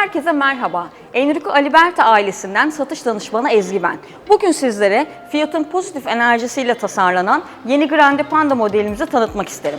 Herkese merhaba. Enrico Aliberti ailesinden satış danışmanı Ezgi ben. Bugün sizlere Fiat'ın pozitif enerjisiyle tasarlanan yeni Grande Panda modelimizi tanıtmak isterim.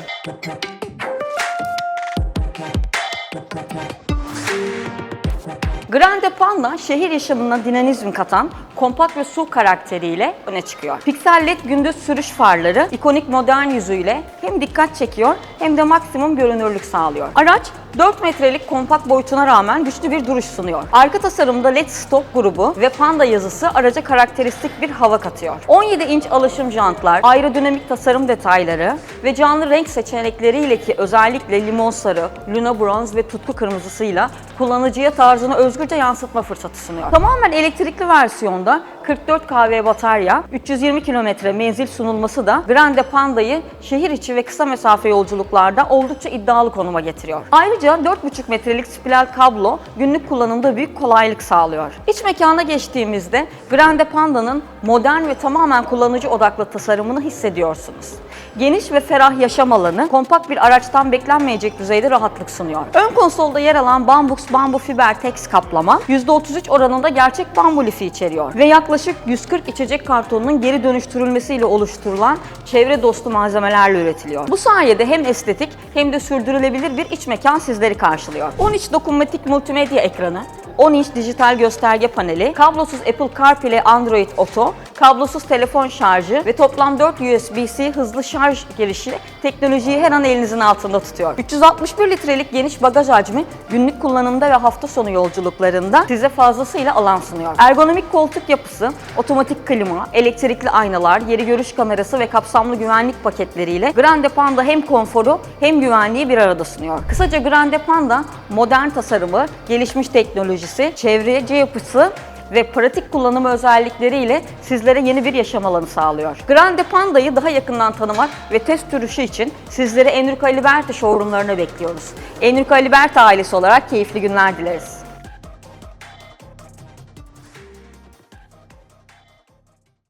Grande Panda şehir yaşamına dinamizm katan kompakt ve su karakteriyle öne çıkıyor. Piksel LED gündüz sürüş farları ikonik modern yüzüyle hem dikkat çekiyor hem de maksimum görünürlük sağlıyor. Araç 4 metrelik kompakt boyutuna rağmen güçlü bir duruş sunuyor. Arka tasarımda LED stop grubu ve Panda yazısı araca karakteristik bir hava katıyor. 17 inç alışım jantlar, aerodinamik tasarım detayları ve canlı renk seçenekleriyle ki özellikle limon sarı, luna bronz ve tutku kırmızısıyla kullanıcıya tarzını özgürce yansıtma fırsatı sunuyor. Tamamen elektrikli versiyonda 44 kW batarya, 320 km menzil sunulması da Grande Panda'yı şehir içi ve kısa mesafe yolculuklarda oldukça iddialı konuma getiriyor. Ayrıca 4,5 metrelik spiral kablo günlük kullanımda büyük kolaylık sağlıyor. İç mekana geçtiğimizde Grande Panda'nın modern ve tamamen kullanıcı odaklı tasarımını hissediyorsunuz. Geniş ve ferah yaşam alanı kompakt bir araçtan beklenmeyecek düzeyde rahatlık sunuyor. Ön konsolda yer alan Bambux Bambu Fiber Tex kaplama %33 oranında gerçek bambu lifi içeriyor ve yaklaşık 140 içecek kartonunun geri dönüştürülmesiyle oluşturulan çevre dostu malzemelerle üretiliyor. Bu sayede hem estetik hem de sürdürülebilir bir iç mekan sizleri karşılıyor. 10 inç dokunmatik multimedya ekranı, 10 inç dijital gösterge paneli, kablosuz Apple CarPlay Android Auto, kablosuz telefon şarjı ve toplam 4 USB-C hızlı şarj girişi teknolojiyi her an elinizin altında tutuyor. 361 litrelik geniş bagaj hacmi günlük kullanımda ve hafta sonu yolculuklarında size fazlasıyla alan sunuyor. Ergonomik koltuk yapısı, otomatik klima, elektrikli aynalar, yeri görüş kamerası ve kapsamlı güvenlik paketleriyle Grande Panda hem konforu hem güvenliği bir arada sunuyor. Kısaca Grande Panda modern tasarımı, gelişmiş teknolojisi, çevreci yapısı ve pratik kullanımı özellikleriyle sizlere yeni bir yaşam alanı sağlıyor. Grande Panda'yı daha yakından tanımak ve test sürüşü için sizleri Enrico Aliberti showroomlarına bekliyoruz. Enrico Aliberti ailesi olarak keyifli günler dileriz.